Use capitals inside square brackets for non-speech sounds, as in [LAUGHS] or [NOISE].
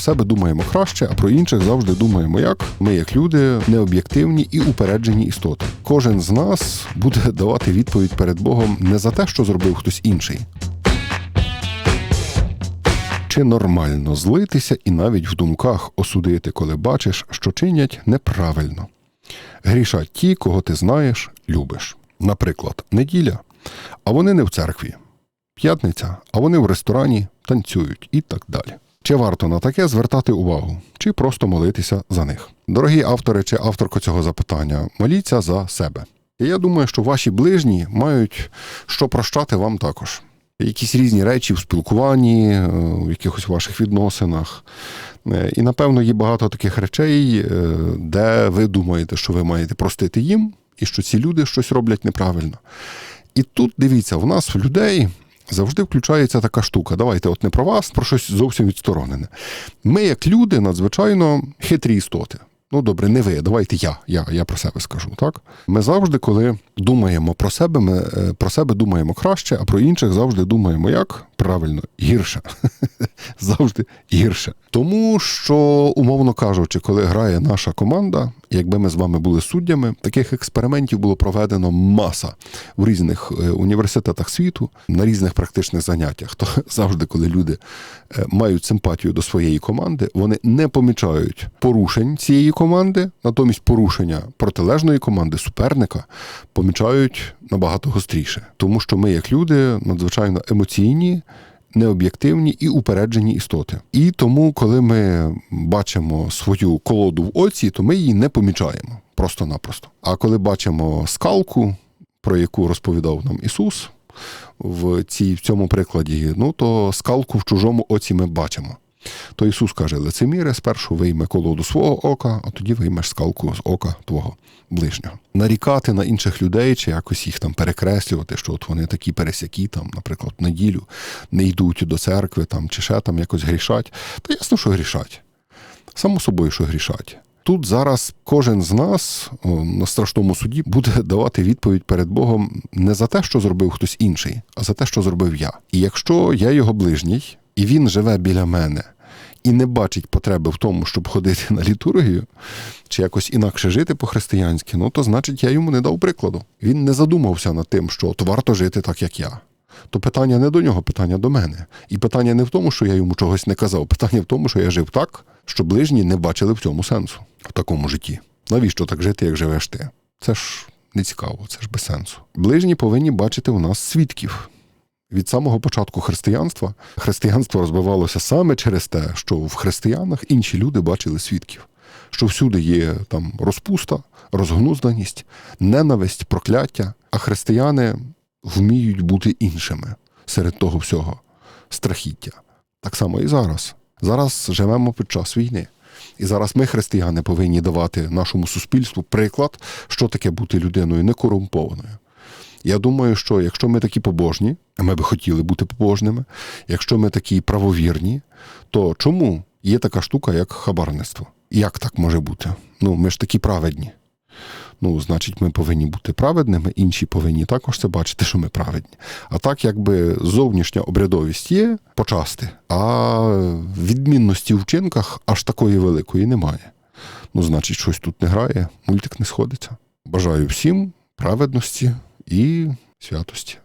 себе думаємо краще, а про інших завжди думаємо як. Ми, як люди, необ'єктивні і упереджені істоти. Кожен з нас буде [LAUGHS] давати відповідь перед Богом не за те, що зробив хтось інший. Чи нормально злитися і навіть в думках осудити, коли бачиш, що чинять неправильно? Грішать ті, кого ти знаєш, любиш. Наприклад, неділя, а вони не в церкві, п'ятниця, а вони в ресторані танцюють і так далі. Чи варто на таке звертати увагу, чи просто молитися за них? Дорогі автори чи авторко цього запитання, моліться за себе. І я думаю, що ваші ближні мають що прощати вам також. Якісь різні речі в спілкуванні, е, в якихось ваших відносинах. Е, І напевно є багато таких речей, е, де ви думаєте, що ви маєте простити їм, і що ці люди щось роблять неправильно. І тут дивіться, в нас в людей завжди включається така штука. Давайте, от не про вас, про щось зовсім відсторонене. Ми, як люди, надзвичайно хитрі істоти. Ну, добре, не ви, давайте я, я, я про себе скажу. Так? Ми завжди, коли думаємо про себе, ми е, про себе думаємо краще, а про інших завжди думаємо як? Правильно, гірше. [LAUGHS] завжди гірше. Тому що, умовно кажучи, коли грає наша команда, якби ми з вами були суддями, таких експериментів було проведено маса в різних е, університетах світу, на різних практичних заняттях. То [LAUGHS] завжди, коли люди е, мають симпатію до своєї команди, вони не помічають порушень цієї команди, натомість порушення протилежної команди, суперника, помічають набагато гостріше. Тому що ми, як люди, надзвичайно емоційні. Необ'єктивні і упереджені істоти. І тому, коли ми бачимо свою колоду в оці, то ми її не помічаємо просто-напросто. А коли бачимо скалку, про яку розповідав нам Ісус в, цій, в цьому прикладі, ну то скалку в чужому оці ми бачимо. То Ісус каже: лицеміре, спершу вийме колоду свого ока, а тоді виймеш скалку з ока твого ближнього. Нарікати на інших людей чи якось їх там перекреслювати, що от вони такі пересякі, там, наприклад, в неділю не йдуть до церкви там, чи ще там якось грішать. Та ясно, що грішать. Само собою, що грішать. Тут зараз кожен з нас на страшному суді буде [LAUGHS] давати відповідь перед Богом не за те, що зробив хтось інший, а за те, що зробив я. І якщо я його ближній, і він живе біля мене і не бачить потреби в тому, щоб ходити на літургію, чи якось інакше жити по-християнськи, ну то значить я йому не дав прикладу. Він не задумався над тим, що от варто жити так, як я. То питання не до нього, питання до мене. І питання не в тому, що я йому чогось не казав, питання в тому, що я жив так, що ближні не бачили в цьому сенсу в такому житті. Навіщо так жити, як живеш ти? Це ж не цікаво, це ж без сенсу. Ближні повинні бачити у нас свідків. Від самого початку християнства християнство розбивалося саме через те, що в християнах інші люди бачили свідків, що всюди є там розпуста, розгнузданість, ненависть, прокляття, а християни вміють бути іншими серед того всього страхіття. Так само і зараз. Зараз живемо під час війни. І зараз ми, християни, повинні давати нашому суспільству приклад, що таке бути людиною некорумпованою. Я думаю, що якщо ми такі побожні, а ми би хотіли бути побожними, якщо ми такі правовірні, то чому є така штука, як хабарництво? Як так може бути? Ну, ми ж такі праведні. Ну, значить, ми повинні бути праведними, інші повинні також це бачити, що ми праведні. А так, якби зовнішня обрядовість є почасти, а відмінності в вчинках аж такої великої немає. Ну, значить, щось тут не грає, мультик не сходиться. Бажаю всім праведності і святості.